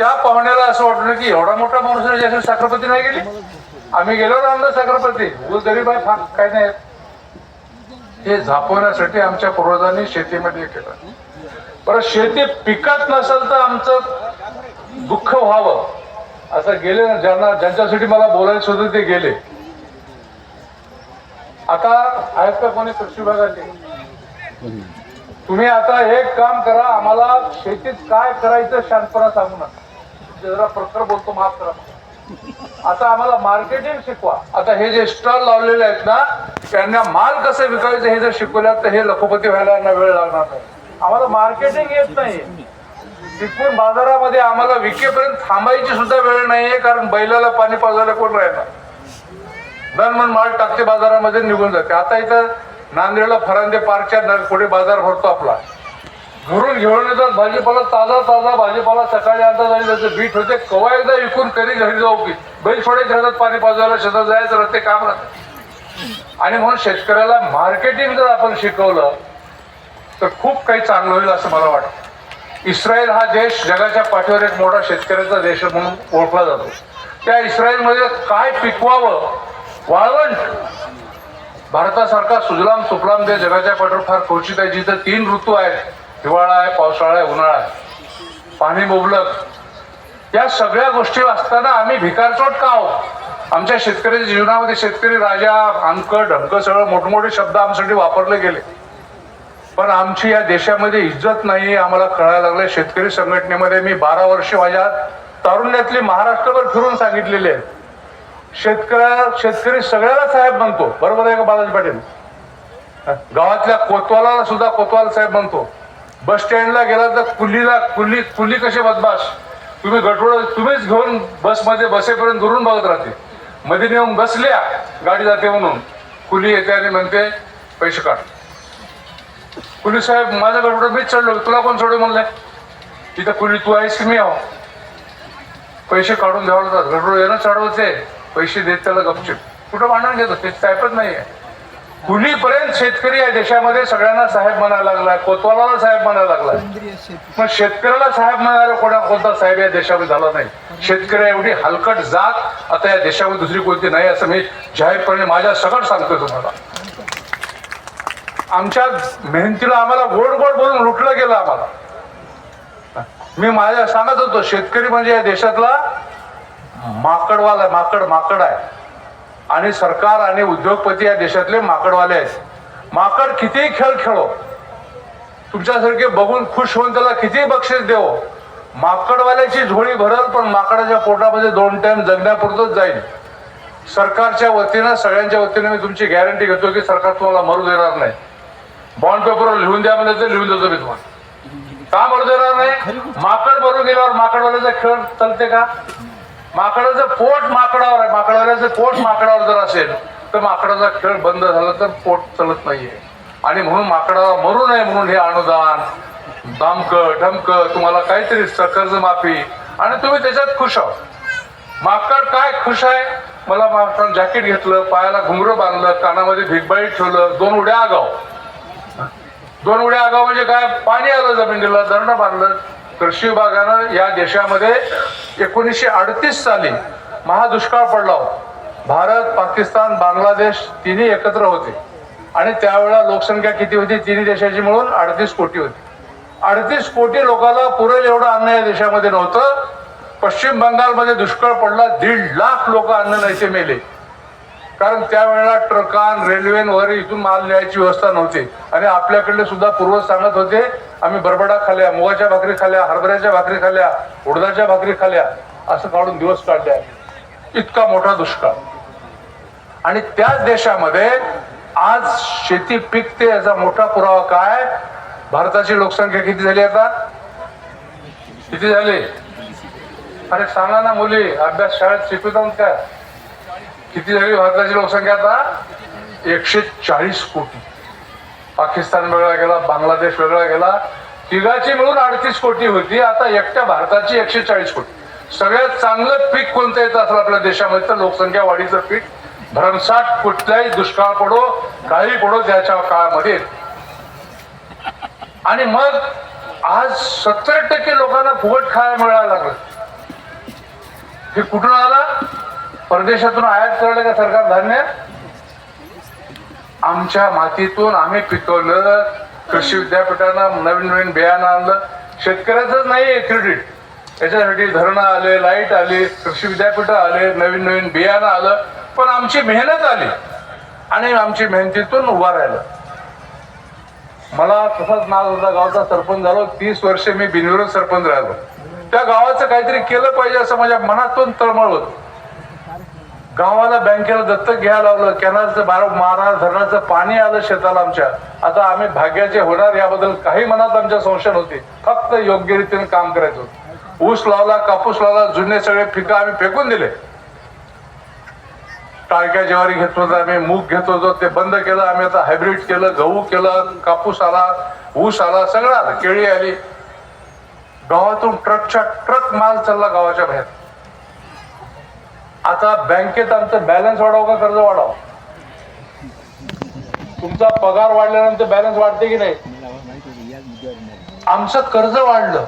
त्या पाहुण्याला असं वाटलं की एवढा मोठा माणूस आहे, साखरपती नाही गेली. आम्ही गेलो रामदास साखरपती गरीब आहे फार काय नाही. हे झापवण्यासाठी आमच्या पूर्वजांनी शेतीमध्ये केलं. परत शेती पिकत नसेल तर आमचं दुःख व्हावं. असं गेले ज्यांना ज्यांच्यासाठी मला बोलायचं होतं ते गेले. आता आहेत का कोणी कृषी विभागाचे? तुम्ही आता एक काम करा आम्हाला शेतीत काय करायचं शांतपणा सांगू नका. जरा प्रकार बोलतो माफ करा. आता आम्हाला मार्केटिंग शिकवा. आता हे जे स्टॉल लावलेले आहेत ना त्यांना माल कसं विकायचं हे जर शिकवल्यात तर हे लखोपती व्हायला यांना वेळ लागणार नाही. आम्हाला मार्केटिंग येत नाही. तिथून बाजारामध्ये आम्हाला विकेपर्यंत थांबायची सुद्धा वेळ नाहीये कारण बैलाला पाणी पाजायला कोण राहणार दर म्हणून माल टाकते बाजारामध्ये निघून जाते. आता इथं नांदेडला फरांदे पार्कच्या न- पुढे बाजार भरतो आपला. घरून घेऊन येतात. भाजीपाला ताजा ताजा भाजीपाला सकाळी आणतात जाईल त्याचं बीट होते. कवा एकदा विकून कधी घरी जाऊ की? बैल सोडायचे घरात पाणी पाजवायला शेतात जायचं राहते काम राहते. आणि म्हणून शेतकऱ्याला मार्केटिंग जर आपण शिकवलं तर खूप काही चांगलं होईल असं मला वाटतं. इस्रायल हा देश जगाच्या पाठीवर एक मोठा शेतकऱ्याचा देश म्हणून ओळखला जातो. त्या इस्रायलमध्ये काय पिकवावं? वाळवण भारतासारखा सुजलाम सुफलाम देश जगाच्या पाठीवर फार क्वचित आहे जिथं तीन ऋतू आहेत. हिवाळा आहे पावसाळा आहे उन्हाळा आहे. पाणी मुबलक. या सगळ्या गोष्टी असताना आम्ही भिकारचोट का आहोत? आमच्या शेतकऱ्याच्या जीवनामध्ये शेतकरी राजा अंक ढंक सगळं मोठमोठे शब्द आमच्यासाठी वापरले गेले. पण आमची या देशामध्ये इज्जत नाही आम्हाला कळायला लागलं शेतकरी संघटनेमध्ये मी बारा वर्ष माझ्या तारुण्यातली महाराष्ट्रभर फिरून सांगितलेले आहे. शेतकऱ्या शेतकरी सगळ्याला साहेब म्हणतो. बरोबर आहे का बालाजी पाटील? गावातल्या कोतवालाला सुद्धा कोतवाल साहेब म्हणतो. बस स्टँडला गेला तर कुल्लीला कुल्ली कुली कसे बदमाश? तुम्ही गटोड तुम्हीच घेऊन बसमध्ये बसेपर्यंत दुरून बघत राहते. मध्ये नेऊन बसल्या गाडी जाते म्हणून. कुली येते आणि म्हणते पैसे काढ. कुली साहेब माझ्या गटोड मीच चढलो. तुला कोण सोडू म्हणलंय? तिथं कुली तू आहेस की मी आहो? पैसे काढून द्यावं लागतात. गटोड येणं चढवते पैसे देत त्याला गपचिप. कुठं भांडण घेतो? ते टाईपच आहे कुलीपर्यंत शेतकरी या देशामध्ये सगळ्यांना साहेब म्हणायला लागलाय कोतवालाला साहेब म्हणायला लागलाय पण शेतकऱ्याला साहेब म्हणायला कोणा कोणता साहेब या देशामध्ये झाला नाही. शेतकरी एवढी हलकट जात आता या देशामध्ये दुसरी कोणती नाही असं मी जाहीरपणे माझ्या सकट सांगतो तुम्हाला. आमच्या मेहनतीला आम्हाला गोड गोड बोलून लुटलं गेलं आम्हाला. मी माझ्या सांगत होतो शेतकरी म्हणजे या देशातला माकडवाला माकड माकड आहे. आणि सरकार आणि उद्योगपती या देशातले माकडवाले आहेत. माकड कितीही खेळ खेळो तुमच्यासारखे बघून खुश होऊन त्याला कितीही बक्षीस देव माकडवाल्याची झोळी भरल पण माकडाच्या पोटामध्ये दोन टाइम जगण्यापुरतच जाईल. सरकारच्या वतीनं सगळ्यांच्या वतीनं मी तुमची गॅरंटी घेतो की सरकार तुम्हाला मरू देणार नाही. बॉन्ड पेपरवर लिहून द्या म्हणजे लिहून देतो मी तुम्हाला. का मरू देणार नाही? माकड मरून गेल्यावर माकडवाल्याचा खेळ चालते का? माकडाचं पोट माकडावर आहे. जर पोट माकडावर जर असेल तर माकडाचा खेळ बंद झाला तर पोट चालत नाहीये. आणि म्हणून माकडाला मरू नये म्हणून हे अनुदान दामक ढमक तुम्हाला काहीतरी कर्ज माफी आणि तुम्ही त्याच्यात खुश आहोत. माकड काय खुश आहे? मला माकडानं जॅकेट घेतलं पायाला घुंगरं बांधलं कानामध्ये भिगबाई ठेवलं दोन उड्या आगाव. दोन उड्या आगाव म्हणजे काय? पाणी आलं जमिनीला धरणं बांधलं. कृषी विभागानं या देशामध्ये एकोणीसशे अडतीस साली महादुष्काळ पडला होता. भारत पाकिस्तान बांगलादेश तिन्ही एकत्र होते. आणि त्यावेळेला लोकसंख्या किती होती? तिन्ही देशाची मिळून अडतीस कोटी होती. अडतीस कोटी लोकांना पुरेल एवढं अन्न या देशामध्ये नव्हतं. पश्चिम बंगालमध्ये दुष्काळ पडला दीड लाख लोक अन्न नैसे मेले. कारण त्यावेळेला ट्रकान रेल्वे वगैरे इथून माल न्यायची व्यवस्था नव्हती. आणि आपल्याकडले सुद्धा पूर्वज सांगत होते आम्ही बरबडा खाल्ल्या मुगाच्या भाकरी खाल्ल्या हरभऱ्याच्या भाकरी खाल्ल्या उडदाच्या भाकरी खाल्ल्या असं काढून दिवस काढले आहे. इतका मोठा दुष्काळ. आणि त्याच देशामध्ये आज शेती पिकते याचा मोठा पुरावा काय? भारताची लोकसंख्या किती झाली आता? किती झाली? अरे सांगा ना मुली अभ्यास शाळेत शिकवतात काय किती झाली भारताची लोकसंख्या आता? एकशे चाळीस कोटी. पाकिस्तान वेगळा गेला बांगलादेश वेगळा गेला तिघाची मिळून अडतीस कोटी होती आता एकट्या भारताची एकशे चाळीस कोटी. सगळ्यात चांगलं पीक कोणतं येतं असलं आपल्या देशामध्ये? तर लोकसंख्या वाढीचं पीक भरमसाठ कुठलाही दुष्काळ पडो काही पडो त्याच्या काळामध्ये. आणि मग आज सत्तर टक्के लोकांना फुकट खायला मिळायला लागलं. हे कुठून आला? परदेशातून आयात करलं का सरकार धान्य? आमच्या मातीतून आम्ही पिकवलं कृषी विद्यापीठानं नवीन नवीन बियाणं आणलं. शेतकऱ्याचंच नाही क्रेडिट. याच्यासाठी धरणं आले लाइट आली कृषी विद्यापीठ आले नवीन नवीन बियाणं आलं. पण आमची मेहनत आली आणि आमची मेहनतीतून उभा राहिलं. मला तसाच नाद होता गावचा सरपंच झालो तीस वर्ष मी बिनविरोध सरपंच राहिलो. त्या गावाचं काहीतरी केलं पाहिजे असं माझ्या मनातून तळमळ होत. गावाला बँकेला दत्तक घ्यायला लावलं कॅनलचं बारा मारा धरणाचं पाणी आलं शेताला आमच्या. आता आम्ही भाग्याचे होणार याबद्दल काही मनात आमच्या संशय होते फक्त योग्य रीतीने काम करायचं ऊस लावला कापूस लावला जुने सगळे पिकं आम्ही फेकून दिले. टाळक्या ज्वारी घेत होतो आम्ही मूग घेत होतो ते बंद केलं आम्ही आता हायब्रिड केलं गहू केलं कापूस आला ऊस आला सगळं आलं केळी आली. गावातून ट्रकच्या ट्रक माल चालला गावाच्या बाहेर. आता बँकेत आमचं बॅलन्स वाढावं का कर्ज वाढावं? तुमचा पगार वाढल्यानंतर बॅलन्स वाढते की नाही? आमचं कर्ज वाढलं.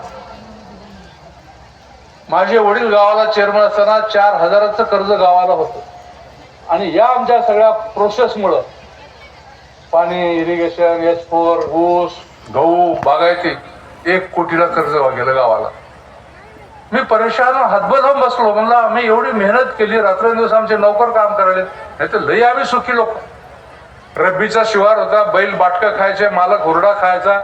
माझे वडील गावाला चेअरमन असताना चार हजाराचं कर्ज गावाला होतं. आणि या आमच्या सगळ्या प्रोसेसमुळं पाणी इरिगेशन एस फोर ऊस गहू बागायती एक कोटीला कर्ज गेलं गावाला. मी परेशान हातभर लावून बसलो. म्हणलं आम्ही एवढी मेहनत केली रात्रंदिवस आमचे नोकर काम करायले नाही तर लई आम्ही सुखी लोक. रब्बीचा शिवार होता बैल बाटकं खायचे मालक हुरडा खायचा.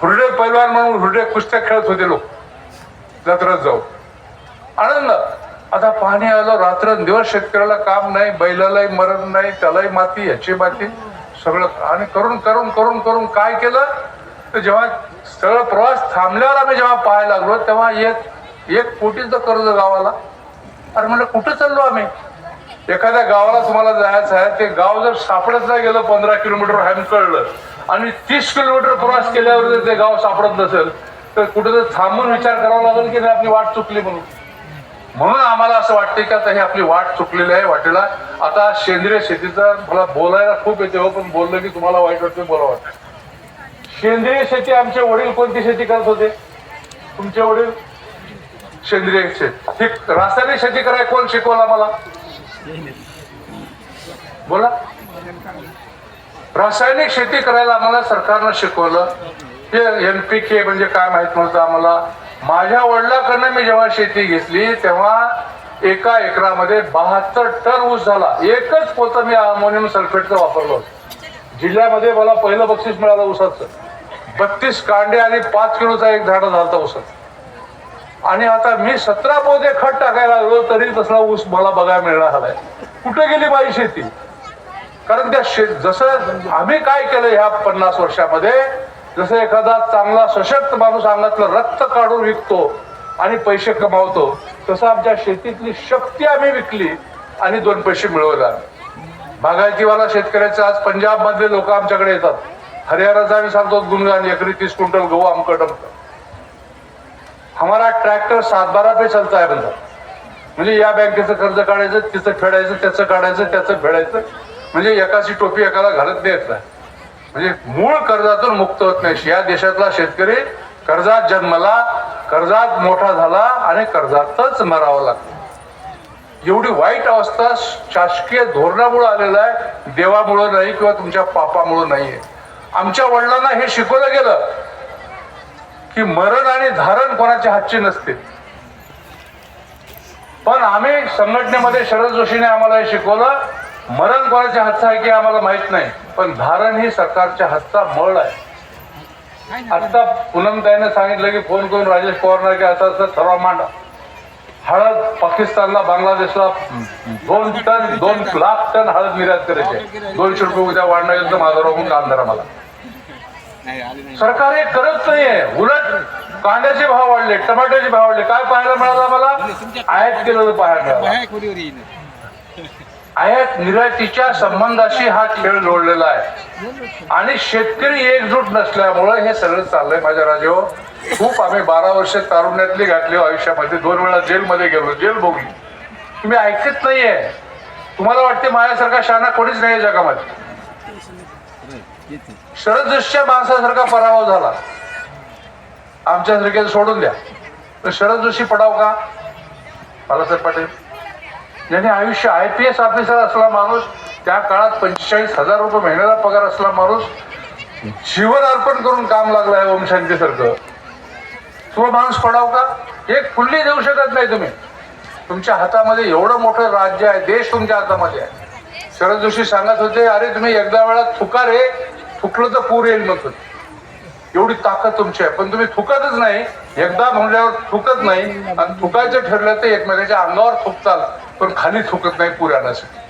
हुरडे पैलवान म्हणून हुरडे कुस्त्या खेळत होते लोक. जत्रात जाऊ आनंद. आता पाणी आलं रात्रंदिवस शेतकऱ्याला काम नाही बैलालाही मरण नाही त्यालाही माती याची माती सगळं. आणि करून करून करून करून काय केलं? तर जेव्हा सगळं प्रवास थांबल्यावर आम्ही जेव्हा पाहायला लागलो तेव्हा एक एक कोटीचं कर्ज गावाला. अरे म्हणलं कुठं चाललो आम्ही? एखाद्या गावाला तुम्हाला जायचं आहे ते गाव जर सापडत नाही गेलं पंधरा किलोमीटर हॅम कळलं आणि तीस किलोमीटर प्रवास केल्यावर जर ते गाव सापडत नसेल तर कुठं तर थांबून विचार करावा लागेल की नाही आपली वाट चुकली म्हणून. म्हणून आम्हाला असं वाटतं की आता हे आपली वाट चुकलेली आहे वाटेला. आता सेंद्रिय शेतीचा मला बोलायला खूप येते हो पण बोललं की तुम्हाला वाईट वाटतं बोला वाटतं सेंद्रिय शेती आमचे वडील कोणती शेती करत होते? तुमचे वडील? सेंद्रिय शेती. रासायनिक शेती करायला कोण शिकवला मला बोला. रासायनिक शेती करायला आम्हाला सरकारनं शिकवलं. ते एन पी के म्हणजे काय माहीत नव्हतं आम्हाला. माझ्या वडिलाकडनं मी जेव्हा शेती घेतली तेव्हा एका एकरामध्ये बहात्तर टन ऊस झाला. एकच पोतं मी अमोनियम सल्फेटचं वापरलं होतं. जिल्ह्यामध्ये मला पहिलं बक्षीस मिळालं ऊसाचं. बत्तीस कांडे आणि पाच किलोचा एक झाड झालं ऊसात. आणि आता मी सतरा पोते खत टाकायला लागलो तरी तसला ऊस मला बघायला मिळणार हवाय कुठे गेली माझी शेती? कारण त्या शेत जसं आम्ही काय केलं ह्या पन्नास वर्षामध्ये जसं एखादा चांगला सशक्त माणूस अंगातलं रक्त काढून विकतो आणि पैसे कमावतो तसं आमच्या शेतीतली शक्ती आम्ही विकली आणि दोन पैसे मिळवले बागायतीवाला शेतकऱ्याचे आज पंजाबमधले लोक आमच्याकडे येतात. हरियाणाचा आम्ही सांगतो गुणगान एकरी तीस क्विंटल गहू आमकं डमकं. हमारा ट्रॅक्टर सात बारा पे चलता आहे म्हणतात म्हणजे या बँकेचं कर्ज काढायचं तिचं फेडायचं त्याचं काढायचं त्याचं फेडायचं. म्हणजे एकाची टोपी एकाला घालत नाही येत नाही म्हणजे मूळ कर्जातून मुक्त होत नाही. या देशातला शेतकरी कर्जात जन्मला कर्जात मोठा झाला आणि कर्जातच मरावं लागतं. एवढी वाईट अवस्था शासकीय धोरणामुळे आलेला आहे. देवामुळं नाही किंवा तुमच्या पापामुळं नाहीये. आमच्या वडिलांना हे शिकवलं गेलं की मरण आणि धारण कोणाच्या हातची नसते. पण आम्ही संघटनेमध्ये शरद जोशीने आम्हाला हे शिकवलं मरण कोणाच्या हातचं आहे की आम्हाला माहीत नाही. पण धारण ही सरकारच्या हातचा मळ आहे. आता पूनमताईने सांगितलं की फोन करून राजेश पवारना की असं असं ठराव मांडा. हळद पाकिस्तानला बांगलादेशला दोन टन दोन लाख टन. हळद निर्यात करायचे दोनशे रुपये उद्या वाढणार येईल तर माझा रोगून काम धरा मला सरकार हे करत नाहीये उलट कांद्याचे भाव वाढले टमाट्याचे भाव वाढले. काय पाहायला मिळालं आम्हाला? आयात केलेलं पाहायला मिळालं. आयात निर्यातीच्या संबंधाशी हा खेळ जोडलेला आहे. आणि शेतकरी एकजूट नसल्यामुळं हे सगळं चाललंय माझ्या राजेव. खूप आम्ही बारा वर्ष तारुण्यातली घातली हो आयुष्यामध्ये. दोन वेळा जेलमध्ये गेलो जेल भोगली. तुम्ही ऐकत नाहीये. तुम्हाला वाटते माझ्यासारखा शाना कोणीच नाही जगामध्ये? शरद जोशीच्या माणसासारखा पराभव झाला. आमच्यासारखे सोडून द्या. तर शरद जोशी पडाव का? बाळासाहेब पाटील. ज्याने आयुष्य आय पी एस ऑफिसर असला माणूस त्या काळात पंचेचाळीस हजार रुपये महिन्याला पगार असला माणूस जीवन अर्पण करून काम लागलं आहे ओम शांतीसारखं तो माणूस पडाव का? एक फुल्ली देऊ शकत नाही तुम्ही. तुमच्या हातामध्ये एवढं मोठं राज्य आहे देश तुमच्या हातामध्ये आहे. शरद जोशी सांगत होते अरे तुम्ही एकदा वेळा थुका रे थुकलं तर पूर येईल मग एवढी ताकद तुमची आहे. पण तुम्ही थुकतच नाही. एकदा म्हणल्यावर थुकत नाही आणि थुकायचं ठरलं तर एकमेकाच्या अंगावर थुकताल. पण खाली थुकत नाही पूर आणण्यासाठी